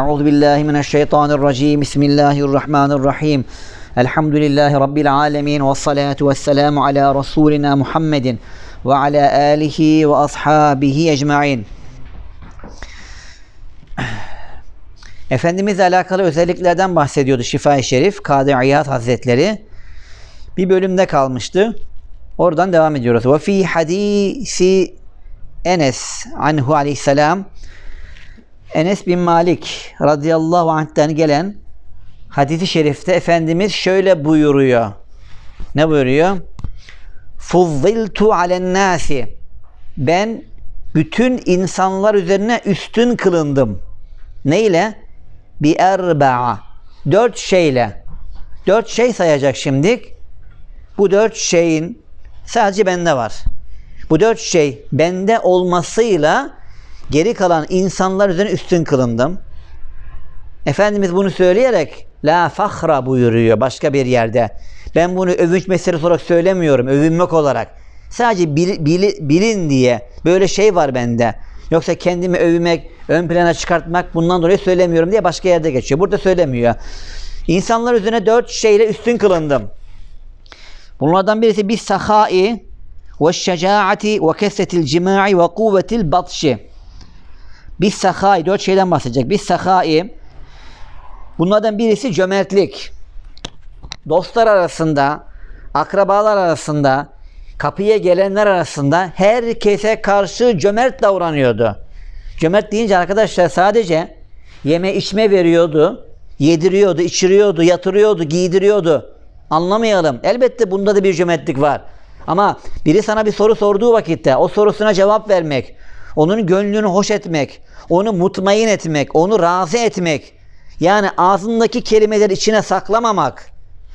Euzu billahi mineşşeytanirracim. Bismillahirrahmanirrahim. Elhamdülillahi rabbil alamin ve salatu vesselamu ala rasulina Muhammedin ve ala alihi ve ashabihi ecmaîn. Efendimizle alakalı özelliklerden bahsediyordu Şifa-i Şerif Kadı İyad Hazretleri. Bir bölümde kalmıştı. Oradan devam ediyoruz. Ve fi hadisi Enes anhu aleyhisselam Enes bin Malik radıyallahu anh'ten gelen hadisi şerifte Efendimiz şöyle buyuruyor. Ne buyuruyor? Fuzziltu alen nasi. Ben bütün insanlar üzerine üstün kılındım. Ne ile? Bi erba'a. Dört şeyle. Dört şey sayacak şimdilik. Bu dört şeyin sadece bende var. Bu dört şey bende olmasıyla geri kalan insanlar üzerine üstün kılındım. Efendimiz bunu söyleyerek la fahra buyuruyor başka bir yerde. Ben bunu övünç meselesi olarak söylemiyorum, övünmek olarak. Sadece bil- bil- bilin diye böyle şey var bende. Yoksa kendimi övmek, ön plana çıkartmak bundan dolayı söylemiyorum diye başka yerde geçiyor. Burada söylemiyor. İnsanlar üzerine dört şeyle üstün kılındım. Bunlardan birisi bir sahai ve şecaati ve kesretil cimai ve kuvvetil batşi. Bir sahai, dört şeyden bahsedecek. Bir sahai, bunlardan birisi cömertlik. Dostlar arasında, akrabalar arasında, kapıya gelenler arasında herkese karşı cömert davranıyordu. Cömert deyince arkadaşlar sadece yeme içme veriyordu, yediriyordu, içiriyordu, yatırıyordu, giydiriyordu. Anlamayalım. Elbette bunda da bir cömertlik var. Ama biri sana bir soru sorduğu vakitte o sorusuna cevap vermek, onun gönlünü hoş etmek, onu mutmain etmek, onu razı etmek, yani ağzındaki kelimeleri içine saklamamak,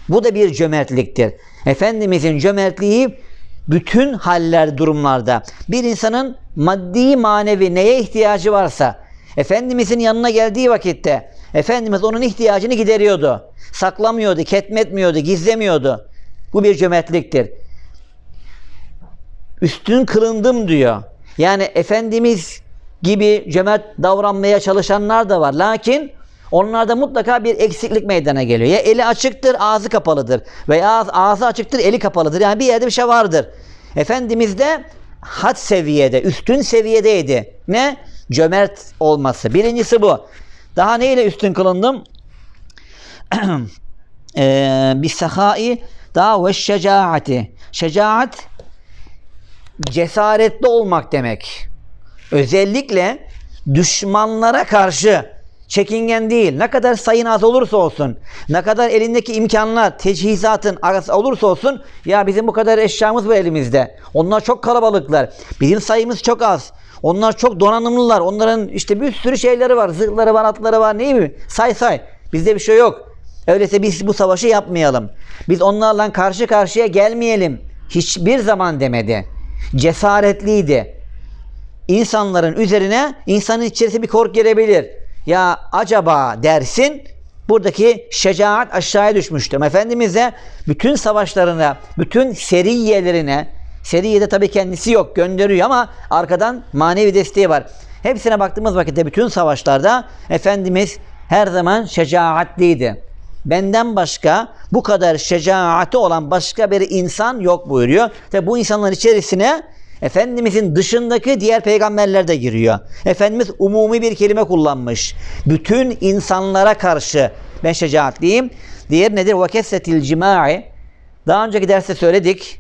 bu da bir cömertliktir. Efendimizin cömertliği bütün haller, durumlarda bir insanın maddi manevi neye ihtiyacı varsa Efendimizin yanına geldiği vakitte Efendimiz onun ihtiyacını gideriyordu. Saklamıyordu, ketmetmiyordu, gizlemiyordu. Bu bir cömertliktir. Üstün kılındım diyor. Yani Efendimiz gibi cömert davranmaya çalışanlar da var. Lakin onlarda mutlaka bir eksiklik meydana geliyor. Ya eli açıktır, ağzı kapalıdır. Veya ağzı, açıktır, eli kapalıdır. Yani bir yerde bir şey vardır. Efendimiz de had seviyede, üstün seviyedeydi. Ne? Cömert olması. Birincisi bu. Daha neyle üstün kılındım? ee, bir sahai daha ve şecaati. Şecaat cesaretli olmak demek. Özellikle düşmanlara karşı çekingen değil. Ne kadar sayın az olursa olsun, ne kadar elindeki imkanlar, teçhizatın az olursa olsun, ya bizim bu kadar eşyamız var elimizde. Onlar çok kalabalıklar. Bizim sayımız çok az. Onlar çok donanımlılar. Onların işte bir sürü şeyleri var. Zırhları var, atları var. Neyi mi? Say say. Bizde bir şey yok. Öyleyse biz bu savaşı yapmayalım. Biz onlarla karşı karşıya gelmeyelim. Hiçbir zaman demedi. Cesaretliydi. İnsanların üzerine insanın içerisinde bir korku gelebilir. Ya acaba dersin buradaki şecaat aşağıya düşmüştür. Efendimiz de bütün savaşlarına, bütün seriyelerine, seriyede tabii kendisi yok gönderiyor ama arkadan manevi desteği var. Hepsine baktığımız vakitte bütün savaşlarda Efendimiz her zaman şecaatliydi. Benden başka bu kadar şecaati olan başka bir insan yok buyuruyor. Tabi bu insanların içerisine Efendimizin dışındaki diğer peygamberler de giriyor. Efendimiz umumi bir kelime kullanmış. Bütün insanlara karşı ben şecaatliyim. Diğer nedir? Ve cimai. Daha önceki derste söyledik.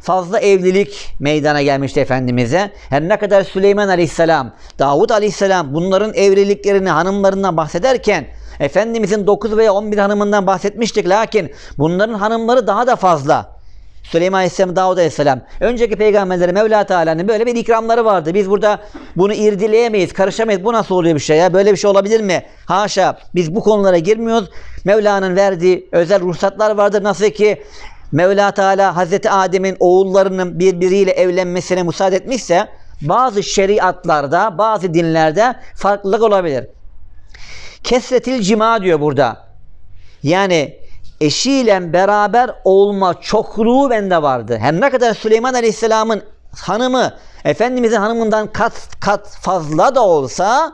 Fazla evlilik meydana gelmişti Efendimiz'e. Her ne kadar Süleyman Aleyhisselam, Davud Aleyhisselam bunların evliliklerini, hanımlarından bahsederken Efendimizin 9 veya 11 hanımından bahsetmiştik. Lakin bunların hanımları daha da fazla. Süleyman Aleyhisselam, Davud Aleyhisselam. Önceki peygamberlere Mevla Teala'nın böyle bir ikramları vardı. Biz burada bunu irdileyemeyiz, karışamayız. Bu nasıl oluyor bir şey ya? Böyle bir şey olabilir mi? Haşa. Biz bu konulara girmiyoruz. Mevla'nın verdiği özel ruhsatlar vardır. Nasıl ki Mevla Teala Hazreti Adem'in oğullarının birbiriyle evlenmesine müsaade etmişse bazı şeriatlarda, bazı dinlerde farklılık olabilir. Kesretil cima diyor burada. Yani eşiyle beraber olma çokluğu bende vardı. Her ne kadar Süleyman Aleyhisselam'ın hanımı Efendimizin hanımından kat kat fazla da olsa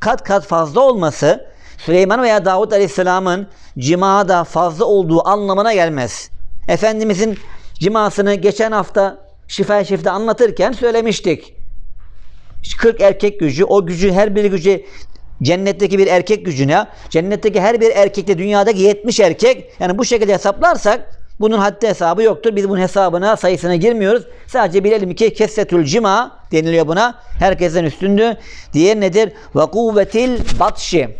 kat kat fazla olması Süleyman veya Davut Aleyhisselam'ın cimada fazla olduğu anlamına gelmez. Efendimizin cimasını geçen hafta Şifa Şif'te anlatırken söylemiştik. 40 erkek gücü, o gücü her bir gücü cennetteki bir erkek gücüne, cennetteki her bir erkekte dünyadaki 70 erkek, yani bu şekilde hesaplarsak bunun haddi hesabı yoktur. Biz bunun hesabına, sayısına girmiyoruz. Sadece bilelim ki kessetül cima deniliyor buna. Herkesten üstündü. Diğer nedir? Ve kuvvetil batşi.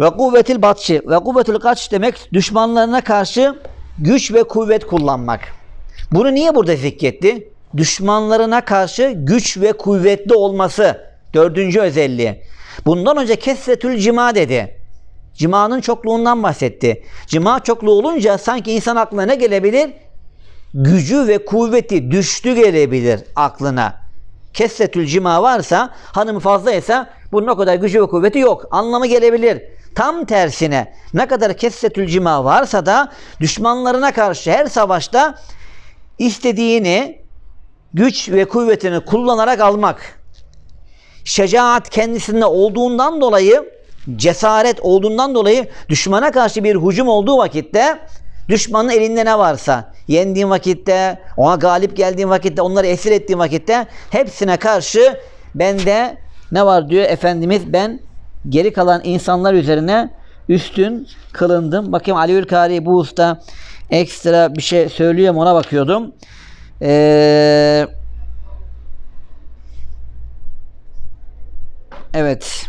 Ve kuvvetil batşi. Ve kuvvetil kaç demek? Düşmanlarına karşı güç ve kuvvet kullanmak. Bunu niye burada zikretti? Düşmanlarına karşı güç ve kuvvetli olması. Dördüncü özelliği. Bundan önce kesretül cima dedi. Cimanın çokluğundan bahsetti. Cima çokluğu olunca sanki insan aklına ne gelebilir? Gücü ve kuvveti düştü gelebilir aklına. Kesretül cima varsa, hanımı fazlaysa bunun o kadar gücü ve kuvveti yok. Anlamı gelebilir. Tam tersine ne kadar kesretül cima varsa da düşmanlarına karşı her savaşta istediğini güç ve kuvvetini kullanarak almak. Şecaat kendisinde olduğundan dolayı cesaret olduğundan dolayı düşmana karşı bir hücum olduğu vakitte düşmanın elinde ne varsa yendiğin vakitte, ona galip geldiğin vakitte, onları esir ettiğin vakitte hepsine karşı bende ne var diyor Efendimiz ben geri kalan insanlar üzerine üstün kılındım. Bakayım Aliül Kari bu usta ekstra bir şey söylüyor mu ona bakıyordum. Eee Evet.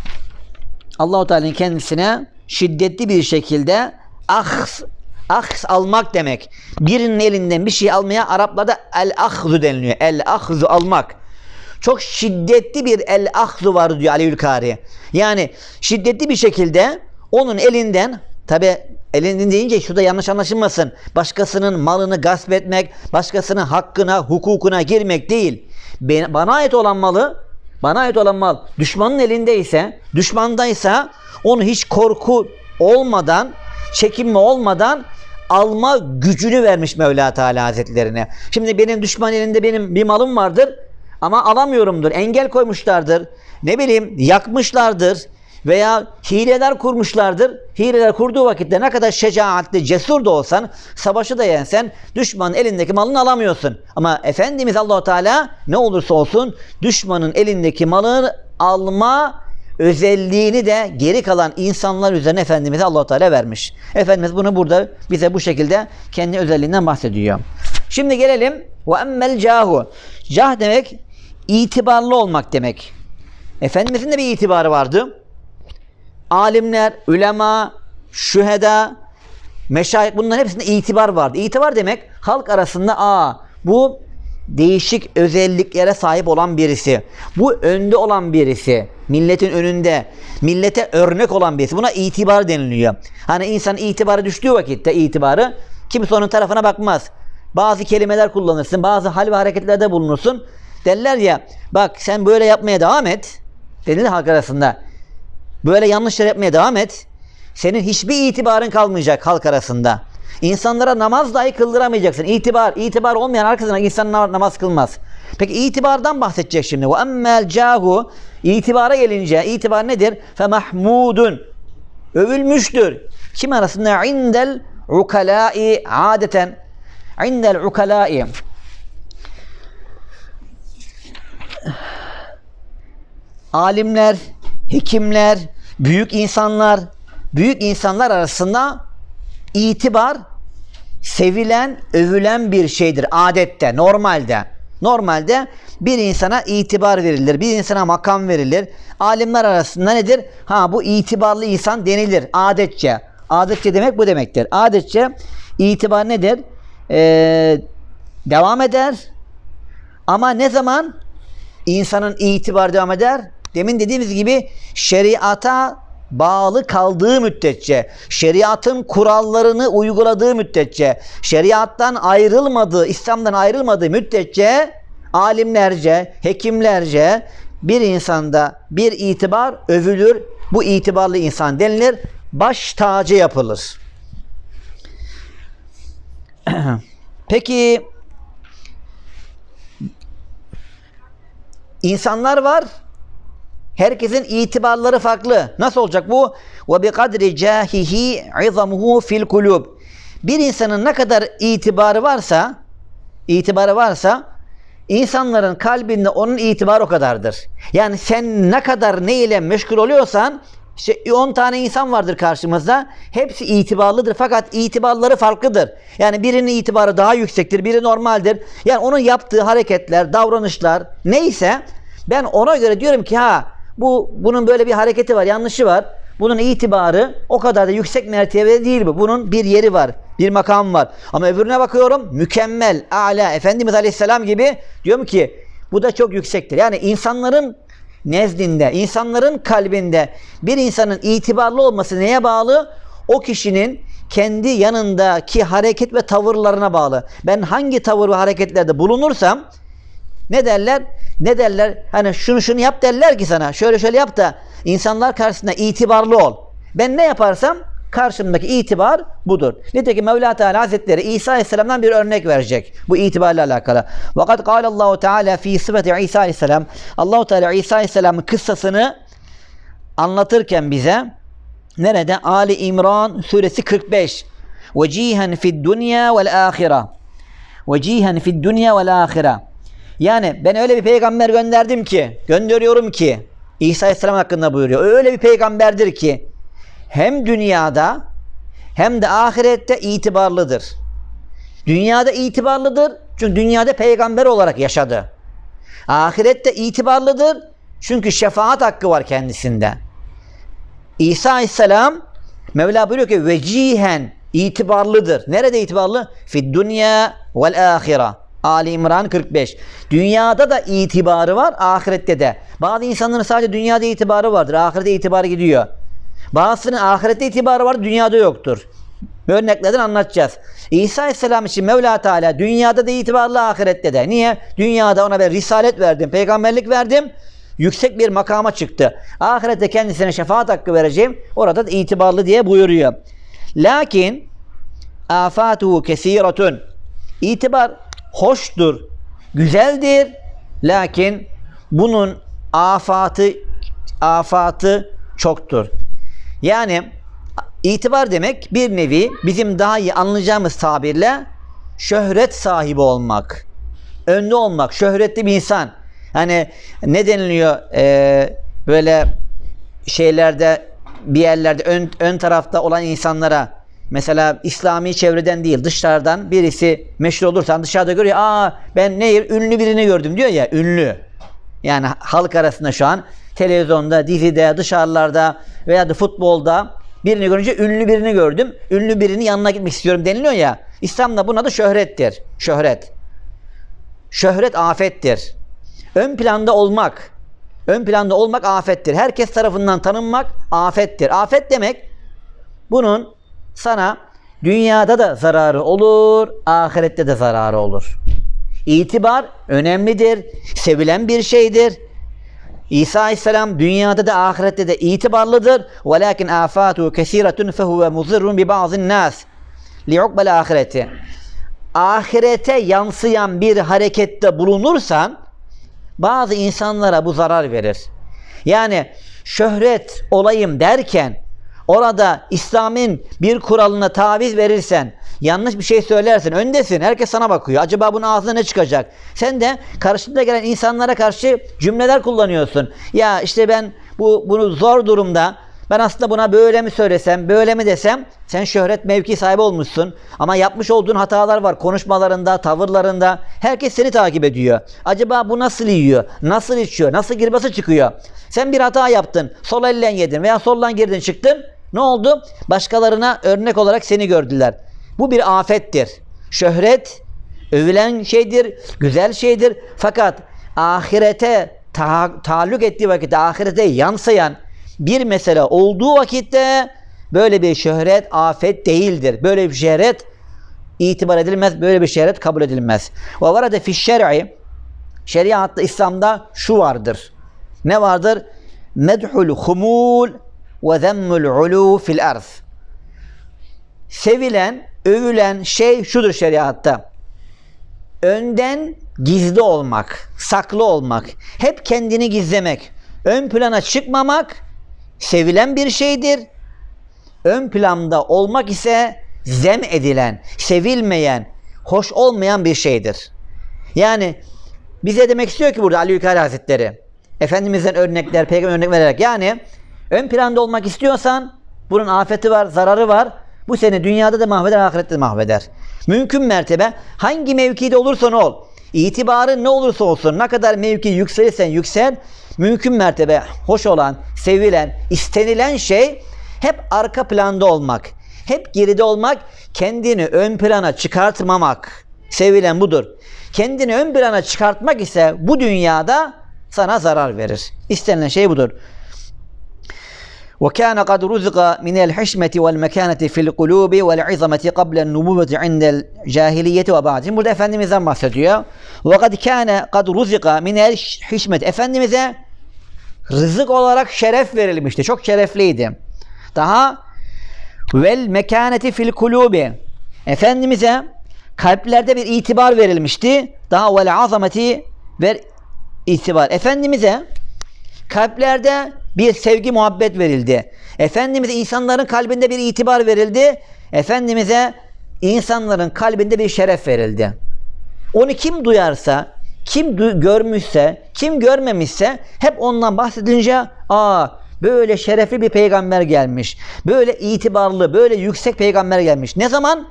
Allahu Teala'nın kendisine şiddetli bir şekilde ahs ahs almak demek. Birinin elinden bir şey almaya Araplarda el ahzu deniliyor. El ahzu almak. Çok şiddetli bir el ahzu var diyor Ali Ülkari. Yani şiddetli bir şekilde onun elinden tabi elinden deyince şurada yanlış anlaşılmasın. Başkasının malını gasp etmek, başkasının hakkına, hukukuna girmek değil. Bana ait olan malı bana ait olan mal düşmanın elindeyse, düşmandaysa onu hiç korku olmadan, çekinme olmadan alma gücünü vermiş Mevla Teala Hazretlerine. Şimdi benim düşman elinde benim bir malım vardır ama alamıyorumdur. Engel koymuşlardır. Ne bileyim yakmışlardır veya hileler kurmuşlardır. Hileler kurduğu vakitte ne kadar şecaatli, cesur da olsan, savaşı da yensen düşmanın elindeki malını alamıyorsun. Ama Efendimiz Allahu Teala ne olursa olsun düşmanın elindeki malını alma özelliğini de geri kalan insanlar üzerine Efendimiz Allahu Teala vermiş. Efendimiz bunu burada bize bu şekilde kendi özelliğinden bahsediyor. Şimdi gelelim ve emmel cahu. Cah demek itibarlı olmak demek. Efendimizin de bir itibarı vardı alimler, ulema, şüheda, meşayih bunların hepsinde itibar vardı. İtibar demek halk arasında aa bu değişik özelliklere sahip olan birisi. Bu önde olan birisi. Milletin önünde. Millete örnek olan birisi. Buna itibar deniliyor. Hani insan itibarı düştüğü vakitte itibarı kimse onun tarafına bakmaz. Bazı kelimeler kullanırsın. Bazı hal ve hareketlerde bulunursun. Derler ya bak sen böyle yapmaya devam et. Denilir halk arasında. Böyle yanlışlar yapmaya devam et. Senin hiçbir itibarın kalmayacak halk arasında. İnsanlara namaz dahi kıldıramayacaksın. İtibar, itibar olmayan arkasına insan namaz kılmaz. Peki itibardan bahsedecek şimdi. Emmel cahu itibara gelince itibar nedir? Mahmudun övülmüştür. Kim arasında? İndel ukalai adeten indel ukalai alimler, hekimler, büyük insanlar, büyük insanlar arasında itibar sevilen, övülen bir şeydir adette, normalde. Normalde bir insana itibar verilir, bir insana makam verilir. Alimler arasında nedir? Ha bu itibarlı insan denilir adetçe. Adetçe demek bu demektir. Adetçe itibar nedir? Ee, devam eder. Ama ne zaman insanın itibar devam eder? Demin dediğimiz gibi şeriata bağlı kaldığı müddetçe, şeriatın kurallarını uyguladığı müddetçe, şeriattan ayrılmadığı, İslam'dan ayrılmadığı müddetçe alimlerce, hekimlerce bir insanda bir itibar övülür. Bu itibarlı insan denilir. Baş tacı yapılır. Peki insanlar var Herkesin itibarları farklı. Nasıl olacak bu? Ve bi kadri cahihi izamuhu fil kulub. Bir insanın ne kadar itibarı varsa, itibarı varsa insanların kalbinde onun itibarı o kadardır. Yani sen ne kadar ne ile meşgul oluyorsan işte 10 tane insan vardır karşımızda. Hepsi itibarlıdır fakat itibarları farklıdır. Yani birinin itibarı daha yüksektir, biri normaldir. Yani onun yaptığı hareketler, davranışlar neyse ben ona göre diyorum ki ha bu bunun böyle bir hareketi var, yanlışı var. Bunun itibarı o kadar da yüksek mertebede değil bu. Bunun bir yeri var, bir makam var. Ama öbürüne bakıyorum mükemmel, âlâ, Efendimiz Aleyhisselam gibi diyorum ki bu da çok yüksektir. Yani insanların nezdinde, insanların kalbinde bir insanın itibarlı olması neye bağlı? O kişinin kendi yanındaki hareket ve tavırlarına bağlı. Ben hangi tavır ve hareketlerde bulunursam ne derler? Ne derler? Hani şunu şunu yap derler ki sana. Şöyle şöyle yap da insanlar karşısında itibarlı ol. Ben ne yaparsam karşımdaki itibar budur. Nitekim Mevla Teala Hazretleri İsa Aleyhisselam'dan bir örnek verecek. Bu itibarla alakalı. Vakat Allahu Teala fi sıfati İsa Aleyhisselam. Allahu Teala İsa Aleyhisselam'ın kıssasını anlatırken bize nerede? Ali İmran suresi 45. Vecihen fid dünya vel ahira. Vecihen fid dünya vel ahira. Yani ben öyle bir peygamber gönderdim ki, gönderiyorum ki İsa Aleyhisselam hakkında buyuruyor. Öyle bir peygamberdir ki hem dünyada hem de ahirette itibarlıdır. Dünyada itibarlıdır çünkü dünyada peygamber olarak yaşadı. Ahirette itibarlıdır çünkü şefaat hakkı var kendisinde. İsa Aleyhisselam Mevla buyuruyor ki vecihen itibarlıdır. Nerede itibarlı? Fid dünya vel ahira. Ali İmran 45. Dünyada da itibarı var, ahirette de. Bazı insanların sadece dünyada itibarı vardır, ahirette itibarı gidiyor. Bazısının ahirette itibarı var, dünyada yoktur. Örneklerden anlatacağız. İsa Aleyhisselam için Mevla Teala dünyada da itibarlı, ahirette de. Niye? Dünyada ona ben risalet verdim, peygamberlik verdim. Yüksek bir makama çıktı. Ahirette kendisine şefaat hakkı vereceğim. Orada da itibarlı diye buyuruyor. Lakin afatuhu kesiratun. İtibar hoştur, güzeldir. Lakin bunun afatı afatı çoktur. Yani itibar demek bir nevi bizim daha iyi anlayacağımız tabirle şöhret sahibi olmak. Önde olmak, şöhretli bir insan. Hani ne deniliyor ee, böyle şeylerde bir yerlerde ön, ön tarafta olan insanlara mesela İslami çevreden değil dışarıdan birisi meşhur olursan dışarıda görüyor aa ben ne ünlü birini gördüm diyor ya ünlü. Yani halk arasında şu an televizyonda, dizide, dışarılarda veya da futbolda birini görünce ünlü birini gördüm. Ünlü birini yanına gitmek istiyorum deniliyor ya. İslam'da buna da şöhrettir. Şöhret. Şöhret afettir. Ön planda olmak. Ön planda olmak afettir. Herkes tarafından tanınmak afettir. Afet demek bunun sana dünyada da zararı olur, ahirette de zararı olur. İtibar önemlidir, sevilen bir şeydir. İsa Aleyhisselam dünyada da ahirette de itibarlıdır. Velakin afatu kesiretun fehuve muzirrun bi bazı nas. Li'ukbel ahireti. Ahirete yansıyan bir harekette bulunursan bazı insanlara bu zarar verir. Yani şöhret olayım derken orada İslam'ın bir kuralına taviz verirsen, yanlış bir şey söylersen, öndesin, herkes sana bakıyor. Acaba bunun ağzına ne çıkacak? Sen de karşında gelen insanlara karşı cümleler kullanıyorsun. Ya işte ben bu bunu zor durumda ben aslında buna böyle mi söylesem, böyle mi desem sen şöhret mevki sahibi olmuşsun. Ama yapmış olduğun hatalar var konuşmalarında, tavırlarında. Herkes seni takip ediyor. Acaba bu nasıl yiyor, nasıl içiyor, nasıl girbası çıkıyor? Sen bir hata yaptın, sol elle yedin veya soldan girdin çıktın. Ne oldu? Başkalarına örnek olarak seni gördüler. Bu bir afettir. Şöhret övülen şeydir, güzel şeydir. Fakat ahirete ta taalluk ettiği vakitte ahirete yansıyan bir mesele olduğu vakitte böyle bir şöhret afet değildir. Böyle bir şöhret itibar edilmez, böyle bir şöhret kabul edilmez. Ve varada fi şer'i şeriatta İslam'da şu vardır. Ne vardır? Medhul humul ve zemmul ulu fil arz. Sevilen, övülen şey şudur şeriatta. Önden gizli olmak, saklı olmak, hep kendini gizlemek, ön plana çıkmamak sevilen bir şeydir. Ön planda olmak ise zem edilen, sevilmeyen, hoş olmayan bir şeydir. Yani bize demek istiyor ki burada Ali Yukarı Hazretleri Efendimiz'den örnekler, peygamber örnek vererek yani ön planda olmak istiyorsan bunun afeti var, zararı var. Bu seni dünyada da mahveder, ahirette de mahveder. Mümkün mertebe hangi mevkide olursan ol, itibarın ne olursa olsun, ne kadar mevki yükselirsen yüksel, mümkün mertebe hoş olan, sevilen, istenilen şey hep arka planda olmak. Hep geride olmak, kendini ön plana çıkartmamak. Sevilen budur. Kendini ön plana çıkartmak ise bu dünyada sana zarar verir. İstenilen şey budur. وكان قد رزق من الحشمة والمكانة في القلوب والعظمة قبل النبوة عند الجاهلية وبعد. Şimdi burada Efendimiz'den bahsediyor. وقد كان قد رزق من الحشمة. Efendimiz'e rızık olarak şeref verilmişti. Çok şerefliydi. Daha vel mekaneti fil kulubi. Efendimiz'e kalplerde bir itibar verilmişti. Daha vel azameti ve itibar. Efendimiz'e kalplerde bir sevgi muhabbet verildi. Efendimiz'e insanların kalbinde bir itibar verildi. Efendimiz'e insanların kalbinde bir şeref verildi. Onu kim duyarsa, kim du- görmüşse, kim görmemişse hep ondan bahsedince aa böyle şerefli bir peygamber gelmiş. Böyle itibarlı, böyle yüksek peygamber gelmiş. Ne zaman?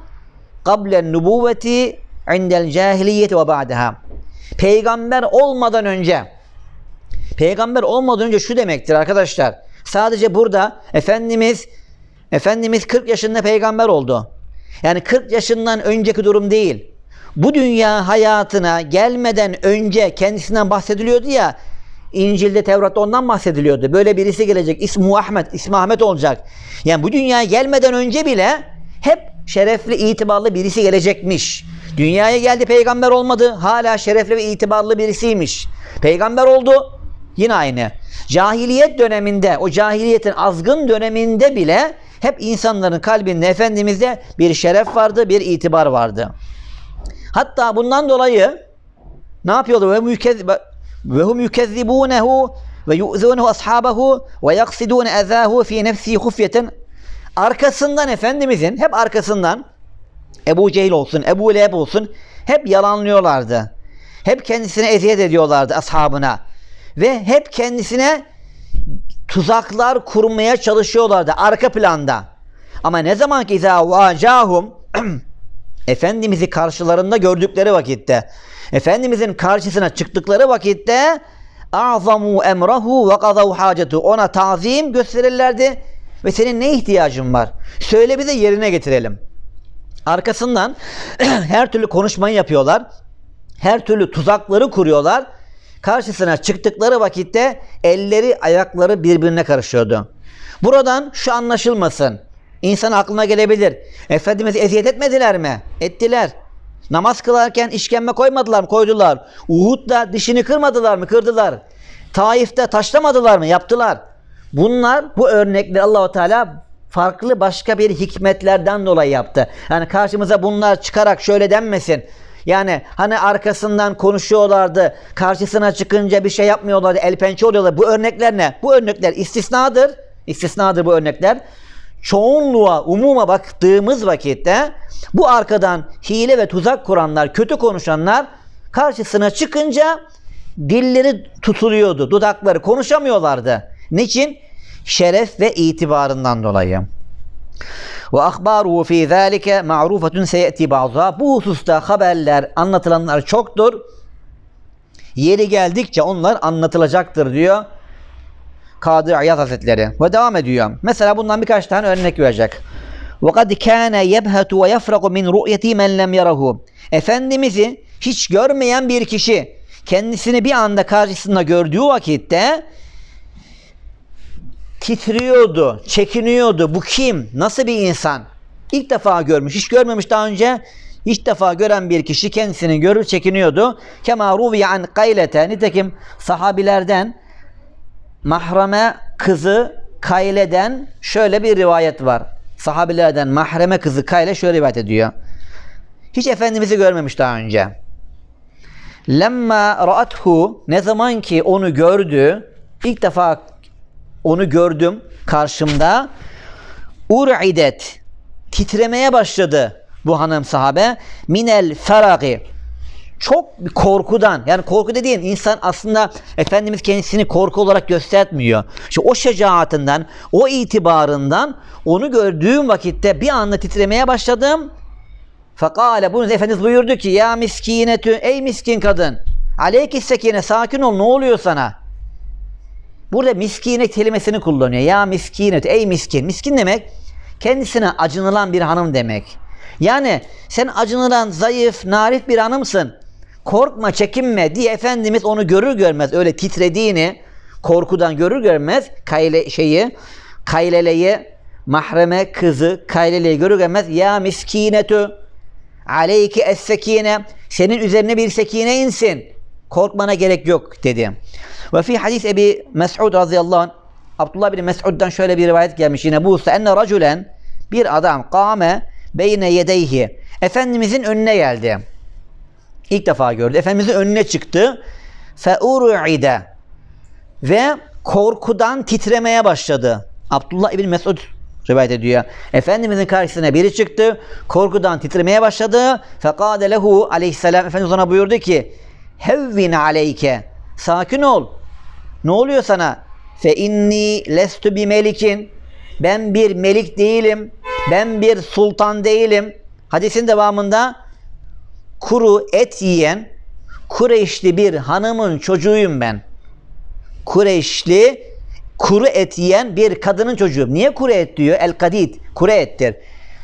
Kablen nubuvveti indel cahiliyeti ve ba'daha. Peygamber olmadan önce Peygamber olmadan önce şu demektir arkadaşlar. Sadece burada Efendimiz Efendimiz 40 yaşında peygamber oldu. Yani 40 yaşından önceki durum değil. Bu dünya hayatına gelmeden önce kendisinden bahsediliyordu ya. İncil'de Tevrat'ta ondan bahsediliyordu. Böyle birisi gelecek. İsmi Ahmet, ismi Ahmet olacak. Yani bu dünyaya gelmeden önce bile hep şerefli, itibarlı birisi gelecekmiş. Dünyaya geldi peygamber olmadı. Hala şerefli ve itibarlı birisiymiş. Peygamber oldu. Yine aynı. Cahiliyet döneminde, o cahiliyetin azgın döneminde bile hep insanların kalbinde Efendimiz'de bir şeref vardı, bir itibar vardı. Hatta bundan dolayı ne yapıyordu? Ve hum yukezzibunehu ve yu'zunehu ashabahu ve yaksidune ezahu fi nefsi hufyeten arkasından Efendimizin hep arkasından Ebu Cehil olsun, Ebu Leheb olsun hep yalanlıyorlardı. Hep kendisine eziyet ediyorlardı ashabına. Ve hep kendisine tuzaklar kurmaya çalışıyorlardı arka planda. Ama ne zaman ki izâ Efendimiz'i karşılarında gördükleri vakitte Efendimizin karşısına çıktıkları vakitte azamu emrahu ve kazav hacetu ona tazim gösterirlerdi ve senin ne ihtiyacın var? Söyle bize yerine getirelim. Arkasından her türlü konuşmayı yapıyorlar. Her türlü tuzakları kuruyorlar. Karşısına çıktıkları vakitte elleri ayakları birbirine karışıyordu. Buradan şu anlaşılmasın. İnsan aklına gelebilir. Efendimiz eziyet etmediler mi? Ettiler. Namaz kılarken işkembe koymadılar mı? Koydular. Uhud'da dişini kırmadılar mı? Kırdılar. Taif'te taşlamadılar mı? Yaptılar. Bunlar bu örnekleri Allahu Teala farklı başka bir hikmetlerden dolayı yaptı. Yani karşımıza bunlar çıkarak şöyle denmesin. Yani hani arkasından konuşuyorlardı. Karşısına çıkınca bir şey yapmıyorlardı. El pençe oluyorlar. Bu örnekler ne? Bu örnekler istisnadır. İstisnadır bu örnekler. Çoğunluğa, umuma baktığımız vakitte bu arkadan hile ve tuzak kuranlar, kötü konuşanlar karşısına çıkınca dilleri tutuluyordu. Dudakları konuşamıyorlardı. Niçin? Şeref ve itibarından dolayı. Ve ahbaruhu fi zalike ma'rufetun seyeti ba'dha. Bu hususta haberler, anlatılanlar çoktur. Yeri geldikçe onlar anlatılacaktır diyor Kadı İyad Hazretleri. Ve devam ediyor. Mesela bundan birkaç tane örnek verecek. وَقَدْ كَانَ يَبْهَتُ وَيَفْرَقُ مِنْ رُؤْيَةِ مَنْ لَمْ يَرَهُ Efendimiz'i hiç görmeyen bir kişi kendisini bir anda karşısında gördüğü vakitte titriyordu, çekiniyordu. Bu kim? Nasıl bir insan? İlk defa görmüş, hiç görmemiş daha önce. İlk defa gören bir kişi kendisini görür çekiniyordu. Kema ruviye an kaylete. Nitekim sahabilerden mahreme kızı Kayle'den şöyle bir rivayet var. Sahabilerden mahreme kızı Kayle şöyle rivayet ediyor. Hiç Efendimiz'i görmemiş daha önce. Lemma ra'athu ne zaman ki onu gördü, ilk defa onu gördüm karşımda. Ur'idet titremeye başladı bu hanım sahabe. Minel feragi çok korkudan yani korku dediğin insan aslında Efendimiz kendisini korku olarak göstermiyor. İşte o şecaatinden, o itibarından onu gördüğüm vakitte bir anda titremeye başladım. Fakale bunu Efendimiz buyurdu ki ya miskinetü ey miskin kadın aleyki sekine sakin ol ne oluyor sana? Burada miskine kelimesini kullanıyor. Ya miskinet ey miskin. Miskin demek kendisine acınılan bir hanım demek. Yani sen acınılan, zayıf, narif bir hanımsın. Korkma, çekinme diye Efendimiz onu görür görmez öyle titrediğini korkudan görür görmez kayle şeyi, kayleleyi, mahreme kızı kayleleyi görür görmez ya miskinetü aleyki es sekine senin üzerine bir sekine insin. Korkmana gerek yok dedi. Ve fi hadis Ebi Mes'ud radıyallahu anh Abdullah bin Mes'ud'dan şöyle bir rivayet gelmiş yine bu usta enne raculen bir adam kâme beyne yedeyhi Efendimizin önüne geldi. İlk defa gördü. Efendimizin önüne çıktı. Feur'ide ve korkudan titremeye başladı. Abdullah İbni Mesud rivayet ediyor. Efendimizin karşısına biri çıktı. Korkudan titremeye başladı. Fekade lehu aleyhisselam Efendimiz ona buyurdu ki Hevvin aleyke Sakin ol. Ne oluyor sana? Fe inni lestu bi melikin. Ben bir melik değilim. Ben bir sultan değilim. Hadisin devamında kuru et yiyen Kureyşli bir hanımın çocuğuyum ben. Kureyşli kuru et yiyen bir kadının çocuğu. Niye kuru et diyor? El kadid. Kuru ettir.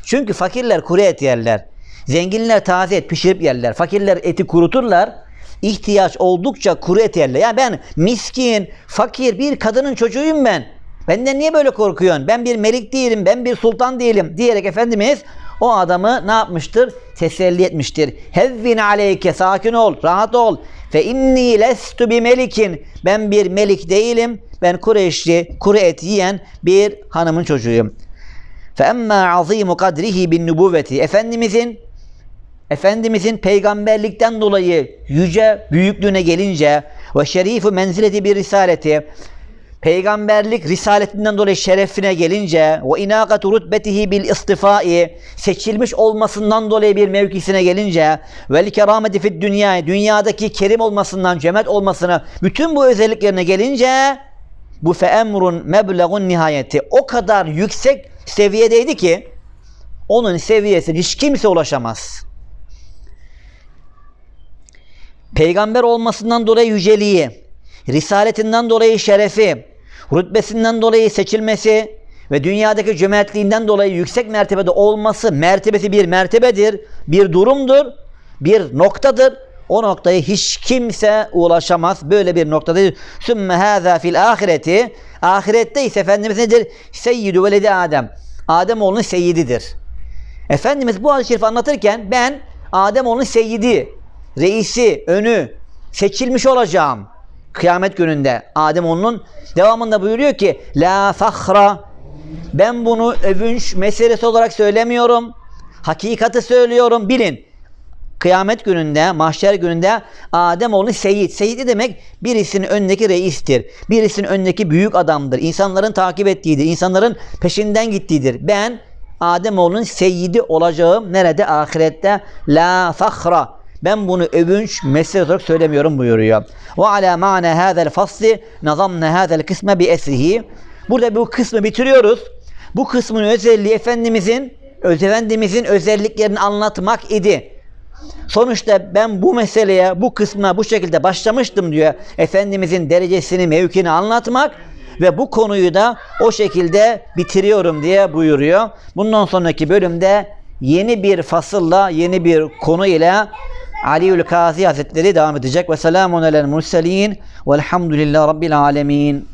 Çünkü fakirler kuru et yerler. Zenginler taze et pişirip yerler. Fakirler eti kuruturlar. İhtiyaç oldukça kuru et yerler. Yani ben miskin, fakir bir kadının çocuğuyum ben. Benden niye böyle korkuyorsun? Ben bir melik değilim, ben bir sultan değilim diyerek Efendimiz o adamı ne yapmıştır? Teselli etmiştir. Hevvin aleyke sakin ol, rahat ol. Fe inni lestu bi melikin. Ben bir melik değilim. Ben Kureyşli, kuru et yiyen bir hanımın çocuğuyum. Fe emma azimu kadrihi bin nubuvveti. Efendimizin Efendimizin peygamberlikten dolayı yüce büyüklüğüne gelince ve şerifu menzileti bir risaleti peygamberlik risaletinden dolayı şerefine gelince ve inakatu rutbetihi bil istifai seçilmiş olmasından dolayı bir mevkisine gelince vel kerameti fid dünya dünyadaki kerim olmasından cömert olmasına bütün bu özelliklerine gelince bu fe emrun nihayeti o kadar yüksek seviyedeydi ki onun seviyesine hiç kimse ulaşamaz. Peygamber olmasından dolayı yüceliği, risaletinden dolayı şerefi, rütbesinden dolayı seçilmesi ve dünyadaki cömertliğinden dolayı yüksek mertebede olması mertebesi bir mertebedir, bir durumdur, bir noktadır. O noktaya hiç kimse ulaşamaz. Böyle bir noktadır. Sümme hâzâ fil ahireti. Ahirette ise Efendimiz nedir? Seyyidü veledi Adem. Adem oğlunun seyyididir. Efendimiz bu hadis-i şerifi anlatırken ben Adem oğlunun seyyidi, reisi, önü, seçilmiş olacağım. Kıyamet gününde Adem onun devamında buyuruyor ki La fahra ben bunu övünç meselesi olarak söylemiyorum. Hakikati söylüyorum bilin. Kıyamet gününde, mahşer gününde Adem oğlu seyit. Seyit demek birisinin önündeki reistir. Birisinin önündeki büyük adamdır. İnsanların takip ettiğidir. insanların peşinden gittiğidir. Ben Adem oğlunun seyyidi olacağım. Nerede? Ahirette. La fahra. Ben bunu övünç mesele olarak söylemiyorum buyuruyor. Ve ala ma'ne hâzel fasli nazamne hâzel kısme bi esrihi. Burada bu kısmı bitiriyoruz. Bu kısmın özelliği Efendimizin Efendimizin özelliklerini anlatmak idi. Sonuçta ben bu meseleye, bu kısma bu şekilde başlamıştım diyor. Efendimizin derecesini, mevkini anlatmak ve bu konuyu da o şekilde bitiriyorum diye buyuruyor. Bundan sonraki bölümde yeni bir fasılla, yeni bir konu ile Aliül Kazi Hazretleri devam edecek. Ve selamun alel murselin velhamdülillahi rabbil alemin.